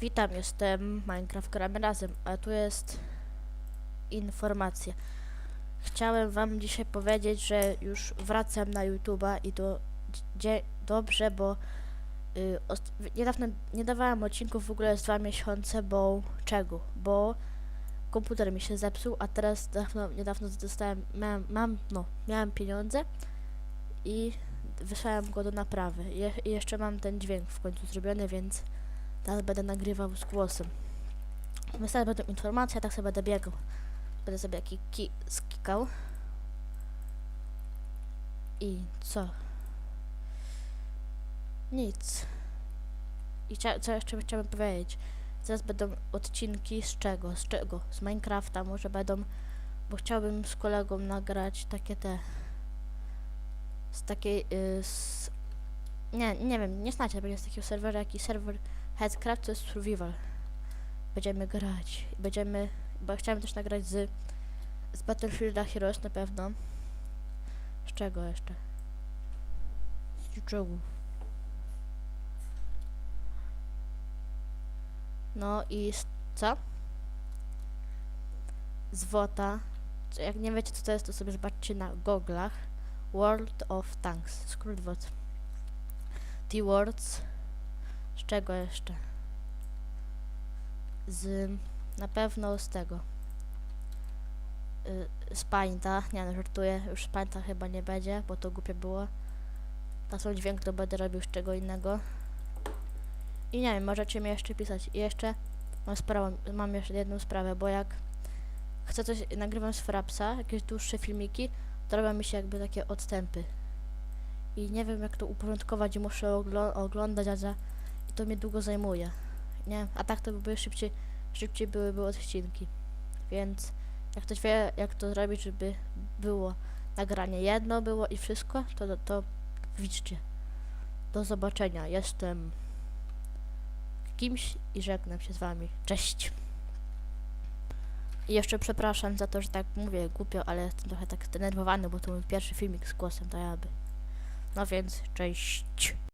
Witam, jestem Minecraft gramy razem, a tu jest informacja. Chciałem wam dzisiaj powiedzieć, że już wracam na YouTube'a i to dobrze, bo y, niedawno nie dawałem odcinków w ogóle z dwa miesiące, bo czego? Bo komputer mi się zepsuł, a teraz dawno, niedawno dostałem, miałem, mam, no, miałem pieniądze i wysłałem go do naprawy. Je, jeszcze mam ten dźwięk w końcu zrobiony, więc Teraz będę nagrywał z głosem. Wystarczy będą informacje, tak sobie będę biegał. Będę sobie jaki ki skikał. I co? Nic. I co jeszcze chciałbym powiedzieć? Zaraz będą odcinki z czego? Z czego? Z Minecrafta może będą, bo chciałbym z kolegą nagrać takie te z takiej y, z, nie, nie wiem, nie znacie, będzie z takiego serwera, jaki serwer Headcraft to jest survival. Będziemy grać. Będziemy. Bo chciałem też nagrać z. Z Battlefielda Heroes na pewno. Z czego jeszcze? Z czego? No i z co? Z WOTA. Co- Jak nie wiecie co to jest, to sobie zobaczcie na goglach. World of Tanks. Skrót WOT. T-Words. Z czego jeszcze? Z... Na pewno z tego. Y, z Painta. Nie no, żartuję. Już z Painta chyba nie będzie, bo to głupie było. Na są dźwięk to będę robił z czego innego. I nie wiem, możecie mi jeszcze pisać. I jeszcze mam, sprawę, mam jeszcze jedną sprawę, bo jak chcę coś, nagrywam z Frapsa, jakieś dłuższe filmiki, to robią mi się jakby takie odstępy. I nie wiem jak to uporządkować i muszę oglo- oglądać, a za to mnie długo zajmuje. Nie, a tak to by szybciej, szybciej byłyby odcinki. Więc jak ktoś wie, jak to zrobić, żeby było nagranie jedno było i wszystko, to, to widzicie. Do zobaczenia. Jestem kimś i żegnam się z wami. Cześć. I jeszcze przepraszam za to, że tak mówię głupio, ale jestem trochę tak zdenerwowany, bo to mój pierwszy filmik z głosem, to ja by. No więc, cześć.